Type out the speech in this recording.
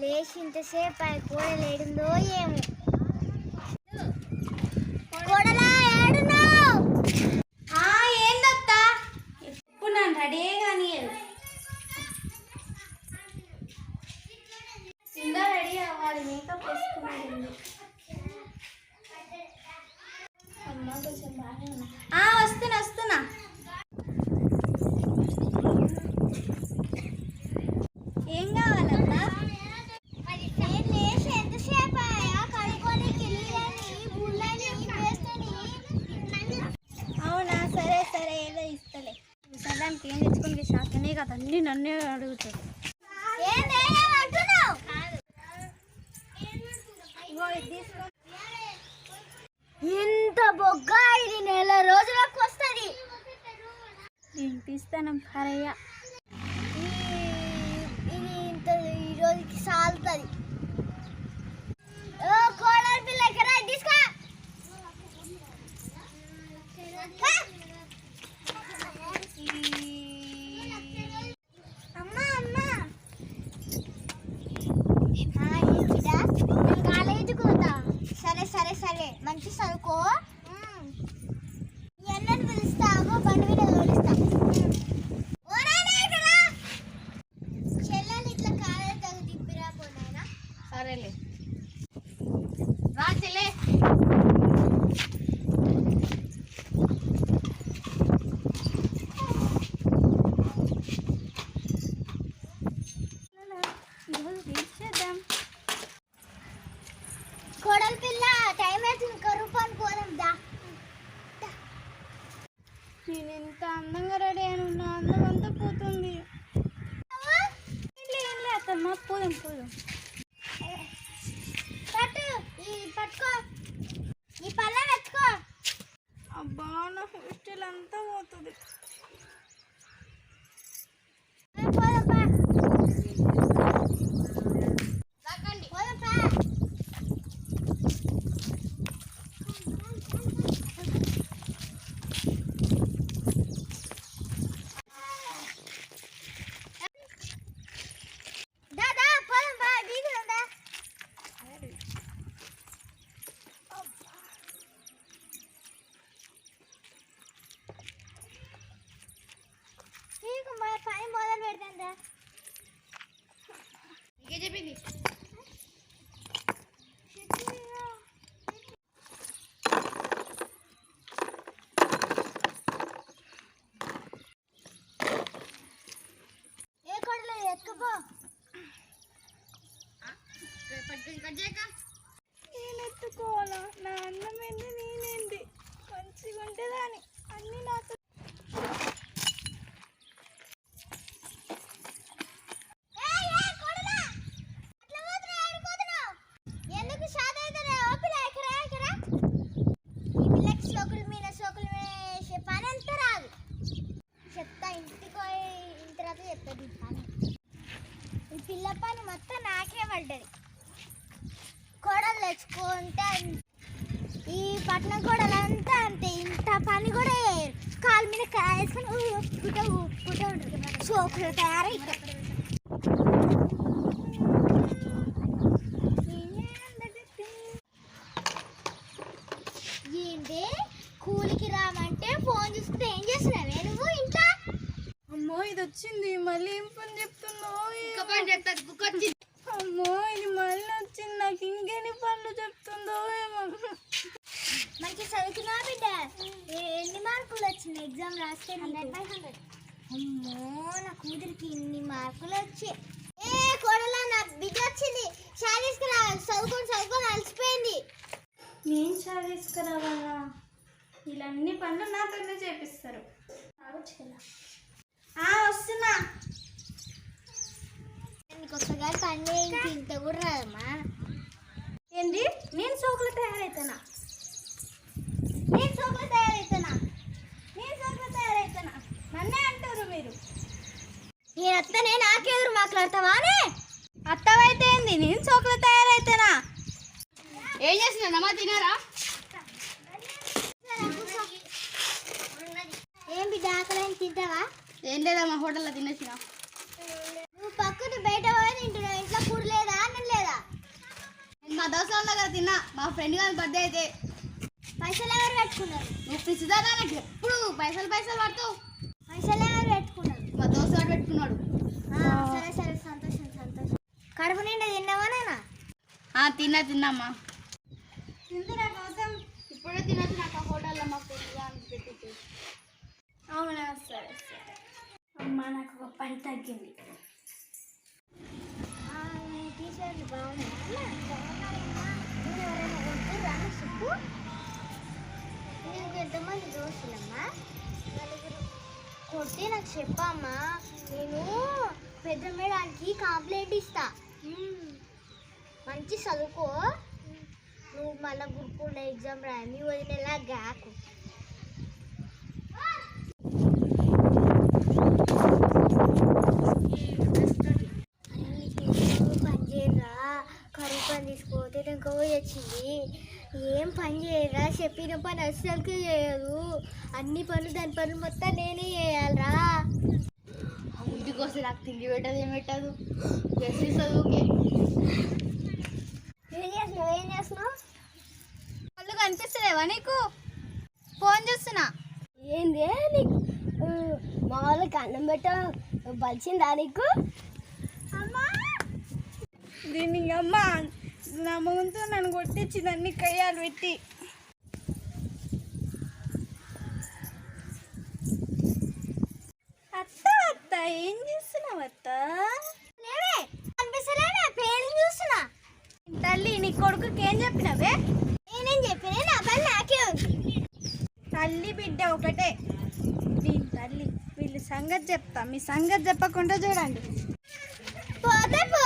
లేచి ఇంతసేపు ఆ ఏమో. ఏందత్తా? ఎప్పుడు నన్ను రెడీ కానీ ఇంకా రెడీ అవ్వాలి మేకప్ వేసుకున్నాడు అమ్మ కొంచెం వస్తున్నా వస్తున్నా ఏం కావాలన్నా మరి నేను లేచి ఎంతసేపు ఆయా కడుక్కోనికి నీళ్ళని బుల్లని వేస్తని అవునా సరే సరే ఏదో ఇస్తలే విసరడానికి ఏం తెచ్చుకుని శాఖనే కదా అన్ని నన్నే అడుగుతాడు ఇంత బొగ్గ ఇది నెల రోజులకు వస్తుంది. నేను తీస్తాను హరయ్య. ఇది ఇంత ఈ రోజుకి సాలుతుంది. కోడలి పిల్ల ఇక్కడ తీసుకో హా! అమ్మా అమ్మా ఆ, ఏంటి బిడ్డ? నేను కాలేజీకి పోతా సరే సరే సరే మంచి చదువుకో ఎన్నని పిలుస్తావో బండి మీద తోలిస్తా ఓ నాయనా ఇక్కడ రా. చెల్లెలు ఇట్లా కాలేజీ తగ్గు తిప్పిరా పోనాయనా సరేలే రా చెల్లే తీసేద్దాం కోడలి పిల్ల టైం అవుతుంది కరుపాను పోదాం దా నేను ఎంత అందంగా రెడీ అని ఉన్నా అందం అంతా పోతుంది. ఏంలే ఏంలే అత్తమ్మ పోదాం పోదాం. పట్టు ఈ పట్టుకో. ఈ పళ్ళ పెట్టుకో అబ్బా నా హెయిర్ స్టైల్ అంతా పోతుంది పోదాం పా పోదాం పా దా దా పోదాం పా దిగుదాం దా నీకు మా పని మొదలు పెడతాం రా ఇకే చెప్పింది ఏ కొడలు ఎత్తుకుపో నేను ఎత్తుకోవాలా నా అన్నం ఏంది నేనేంది మంచిగా ఉంటేదాని అన్నీ నాతో ఏయ్, ఏయ్, కొడలా! అట్లా పోతున్నావు, ఆడిపోతున్నావు. ఎందుకు షాద్ అవుతారు? ఓ పిల్ల, ఇక్కడ రా, ఇక్కడ రా. ఈ పిల్లకి సోకుల మీద సోకుల మీద వేసే పని అంతా రాదు. చెప్తా ఇంటికి పోయి ఇంటి తర్వాత చెప్తాది ఇళ్ళ పని మొత్తం నాకే పడ్డది. కోడలు తెచ్చుకుంటే ఈ పట్నం కోడలంతా అంతే ఇంత పని కూడా కాలు మీద కాయ వేసుకొని ఊపుకుంటూ ఉంటుంది సోకులు తయారై ఏంటి కూలికి రామంటే ఫోన్ చూస్తే ఏం చేస్తున్నావే నువ్వు ఇంట్లో అమ్మో ఇది వచ్చింది మళ్ళీ ఏం పని చెప్తున్నావు? అమ్మో ఇది మళ్ళీ వచ్చింది. నాకు ఇంకెన్ని పనులు చెప్తుందో ఏమో. మనకి చదువుకున్నా బిడ్డ? ఏ- ఎన్ని మార్కులు వచ్చినాయి? ఎగ్జామ్ రాస్తే హండ్రెడ్ బై హండ్రెడ్. అమ్మో నా కూతురికి ఇన్ని మార్కులు వచ్చాయి. ఏ కోడలా నా బిడ్డ వచ్చింది. శారీస్కి రా చదువుకొని చదువుకొని అలసిపోయింది. నేను చా తీసుకురావాలా? వీళ్ళన్ని పనులు నాతోనే చేపిస్తారు. రావచ్చు కదా. ఆ, వస్తున్నా. నీకు ఒక్కగారి పని ఇంత కూడా రాదమ్మా. ఏంటి నేను సోకులు తయారైతానా? నేను సోకులు తయారైతున్నా నేను సోకులు తయారైతానా? నన్నే అంటారు మీరు. నేను వస్తేనే నాకెదురు మాట్లాడతావా అనే? అత్తవైతే ఏంది? నేను సోకులు తయారైతానా? ఏం చేస్తున్నా తినారా ఏం బిడ్డ ఆకలి తింటావా? ఏం లేదమ్మా హోటల్లో తినేసిన? నువ్వు పక్కన బయట పోయి తింటున్నావు ఇంట్లో కూర లేదా అని తిన్నా మా ఫ్రెండ్ గారి బర్త్డే అయితే. పైసలు ఎవరు పెట్టుకున్నారు? నువ్వు పిచ్చిదానా నాకు ఎప్పుడు పైసలు పైసలు పడతావు? పైసలు ఎవరు పెట్టుకున్నారు? మా దోస్తు గారు పెట్టుకున్నాడు. సరే సరే సంతోషం సంతోషం. కడుపు నిండా తిన్నావా నాన్న? తిన్నా తిన్నామ్మా. తింటున్నా కోసం? ఇప్పుడే తినచ్చు నాకు హోటల్లో మా ఫ్రెండ్ గారిని పెట్టింది అవునా? సరే సరే. అమ్మా నాకు ఒక పని తగ్గింది. టీషర్ట్లు బాగున్నాయా ఎవరైనా కొనుక్కుర్రా నీకు ఎంతమంది దోస్తులమ్మా? నలుగురు. కొట్టి నాకు చెప్పమ్మా నేను పెద్ద మేడానికి కాంప్లైంట్ ఇస్తా. మంచి చదువుకో. నువ్వు మళ్ళీ గురుకుల ఎగ్జామ్ రాయి మీ వదిలేలా గాకు పని చేయరా కరువు పని తీసుకోతే ఇంకా పోయి వచ్చింది ఏం పని చేయరా? చెప్పిన పని అస్సలకి చేయదు అన్ని పనులు దాని పనులు మొత్తం నేనే చేయాలరా. ఇంటికి వస్తే నాకు తిండి పెట్టదు ఏం పెట్టదు. జస్ట్ చదువుకే. ఏం చేస్తున్నావు? ఏం చేస్తున్నావు? కళ్ళు కనిపిస్తలేవా నీకు? ఫోన్ చూస్తున్నా. ఏంది? నీకు మా వాళ్ళకి అన్నం పెట్ట బలిసిందా నీకు? దీన్ని అమ్మ నా ముందు నన్ను కొట్టించింది అన్ని కయ్యాలు పెట్టి. అత్త అత్త ఏం చేస్తున్నావు అత్త? లేవే అనిపిస్తలేవే పేరు చూస్తున్నా. తల్లి నీ కొడుకుకి ఏం చెప్పినవే? నేనేం చెప్పిన? నా పని నాకే తల్లి బిడ్డ ఒకటే. వీళ్ళ తల్లి వీళ్ళ సంగతి చెప్తా. మీ సంగతి చెప్పకుండా చూడండి. పోతే పో